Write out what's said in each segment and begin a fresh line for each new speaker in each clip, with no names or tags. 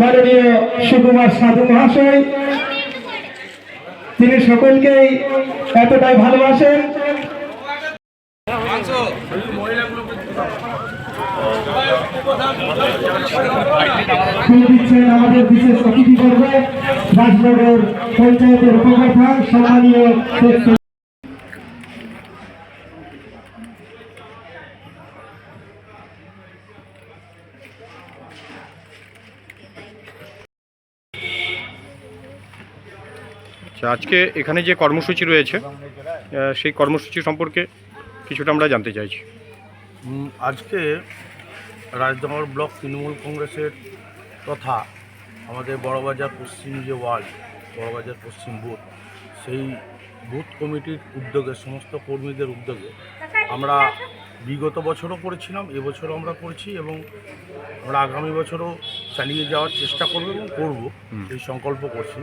মাননীয় সুকুমার সাধু মহাশয় তিনি সকলকেই এতটাই ভালোবাসেন। ফুল দিচ্ছেন আমাদের বিশেষ অতিথিবর্গ রাজনগর পঞ্চায়েতের উপপ্রধান সম্মানীয় শেখ
আচ্ছা আজকে এখানে যে কর্মসূচি রয়েছে সেই কর্মসূচি সম্পর্কে কিছুটা আমরা জানতে চাইছি।
আজকে রাজনগর ব্লক তৃণমূল কংগ্রেসের তথা আমাদের বড়বাজার পশ্চিম যে ওয়ার্ড বড়বাজার পশ্চিম বুথ সেই বুথ কমিটির উদ্যোগে সমস্ত কর্মীদের উদ্যোগে আমরা বিগত বছরও করেছিলাম এবছরও আমরা করছি এবং আমরা আগামী বছরও চালিয়ে যাওয়ার চেষ্টা করব এবং করব এই সংকল্প করছি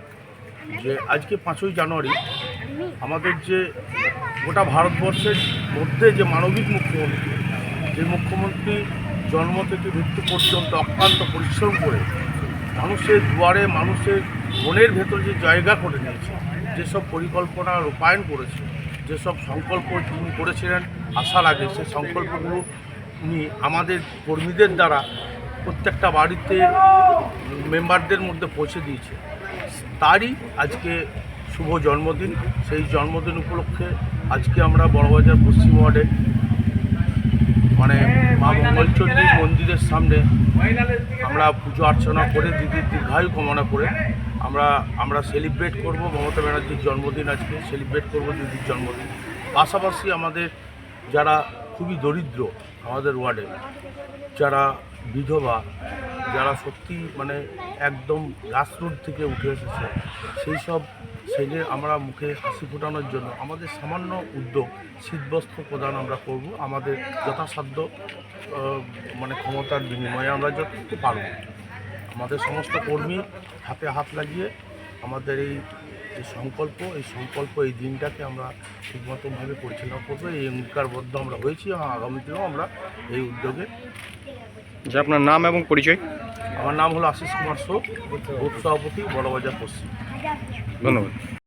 যে আজকে পাঁচই জানুয়ারি আমাদের যে গোটা ভারতবর্ষের মধ্যে যে মানবিক মুখ্যমন্ত্রী যে মুখ্যমন্ত্রী জন্ম থেকে মৃত্যু পর্যন্ত অক্লান্ত পরিশ্রম করে মানুষের দুয়ারে, মানুষের মনের ভেতর যে জায়গা করে নিয়েছে, যেসব পরিকল্পনা রূপায়ণ করেছে, যেসব সংকল্প তিনি করেছিলেন আসার আগে সেই সংকল্পগুলো উনি আমাদের কর্মীদের দ্বারা প্রত্যেকটা বাড়িতে মেম্বারদের মধ্যে পৌঁছে দিয়েছে। তারই আজকে শুভ জন্মদিন। সেই জন্মদিন উপলক্ষে আজকে আমরা বড়বাজার পশ্চিম ওয়ার্ডে মানে মা মঙ্গলচণ্ডী মন্দিরের সামনে আমরা পুজো অর্চনা করে দিদির দীর্ঘায়ু কামনা করে আমরা আমরা সেলিব্রেট করব মমতা ব্যানার্জির জন্মদিন আজকে সেলিব্রেট করব দিদির জন্মদিন। পাশাপাশি আমাদের যারা খুবই দরিদ্র আমাদের ওয়ার্ডে, যারা বিধবা, যারা সত্যি মানে একদম গ্রাসরুট থেকে উঠে এসেছে, সেই সব ছেলে আমরা মুখে হাসি ফোটানোর জন্য আমাদের সামান্য উদ্যোগ শীতবস্ত্র প্রদান আমরা করব। আমাদের যথাসাধ্য মানে ক্ষমতার বিনিময়ে আমরা যতটুকু পারব। আমাদের সমস্ত কর্মী হাতে হাত লাগিয়ে আমাদের এই যে সংকল্প, এই সংকল্প, এই দিনটাকে আমরা ঠিকমতোভাবে পরিচালনা করব। এই অঙ্গীকারবদ্ধ আমরা হয়েছি এবং আগামী দিনেও আমরা এই উদ্যোগে
যে আপনার নাম এবং পরিচয়?
আমার নাম হলো আশিস কুমার শোক উপসভাপতি সভাপতি বড়বাজার পশ্চিম।
ধন্যবাদ।